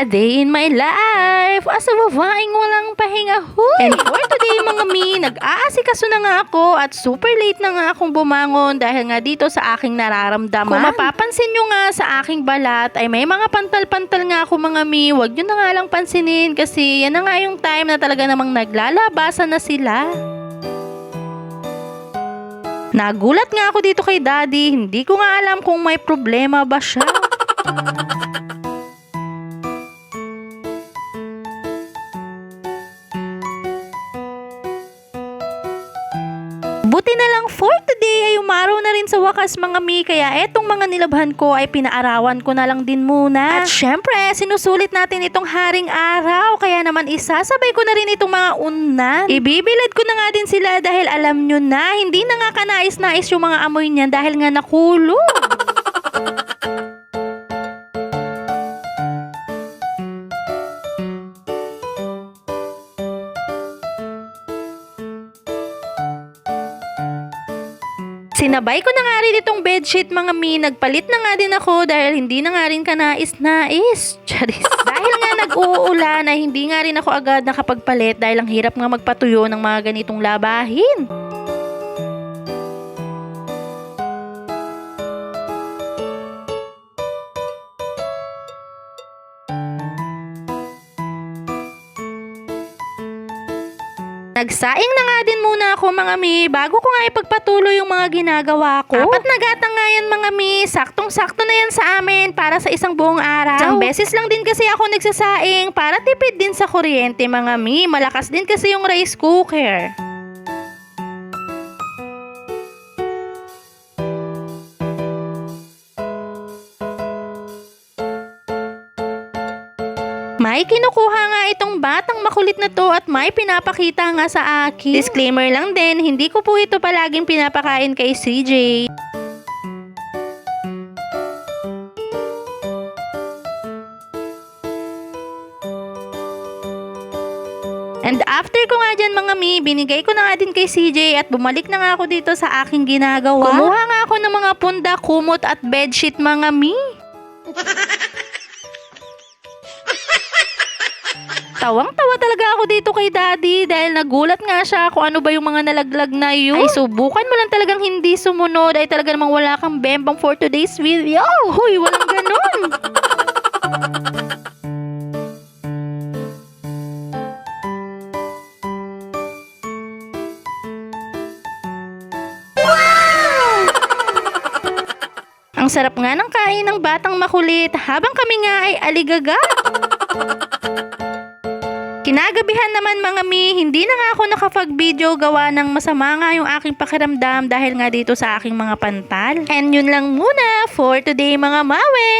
A day in my life as a babaeng walang pahinga. Huy! And for today mga mi, nag-aasikaso na nga ako at super late na nga akong bumangon dahil nga dito sa aking nararamdaman. Kung mapapansin nyo nga sa aking balat ay may mga pantal-pantal nga ako mga mi. Huwag nyo na nga lang pansinin kasi yan na nga yung time na talaga namang naglalabasan na sila. Nagulat nga ako dito kay daddy. Hindi ko nga alam kung may problema ba siya. Buti na lang for today ay umaraw na rin sa wakas mga mi kaya etong mga nilabhan ko ay pinaarawan ko na lang din muna. At syempre, sinusulit natin itong haring araw kaya naman isasabay ko na rin itong mga unan. Ibibilad ko na nga din sila dahil alam nyo na, hindi na nga kanais-nais yung mga amoy niyan dahil nga nakulong. Sinabay ko na nga rin itong bedsheet mga mi. Nagpalit na nga din ako dahil hindi na nga rin kanais-nais. Charis. dahil nga nag-uulan na hindi nga rin ako agad nakapagpalit dahil ang hirap nga magpatuyo ng mga ganitong labahin. Nagsaing na nga din muna ako mga mi bago ko nga ipagpatuloy yung mga ginagawa ko. Apat na gatang nga yan mga mi. Saktong-sakto na yan sa amin para sa isang buong araw. Isang beses lang din kasi ako nagsasaing para tipid din sa kuryente mga mi. Malakas din kasi yung rice cooker. May kinukuha nga itong batang makulit na to at may pinapakita nga sa akin. Disclaimer lang din, hindi ko po ito palaging pinapakain kay CJ. And after ko nga dyan mga mi, binigay ko na nga din kay CJ at bumalik na nga ako dito sa aking ginagawa. Kumuha nga ako ng mga punda, kumot at bedsheet mga mi. Tawang-tawa talaga ako dito kay daddy dahil nagulat nga siya kung ano ba yung mga nalaglag na yun. Ay, subukan mo lang talagang hindi sumunod ay talaga namang wala kang bembang for today's video. Huy, walang ganun. Ang sarap nga ng kain ng batang makulit habang kami nga ay aligaga. Kinagabihan naman mga mi, hindi na nga ako nakapag-video gawa ng masama nga yung aking pakiramdam dahil nga dito sa aking mga pantal. And yun lang muna for today mga mawe.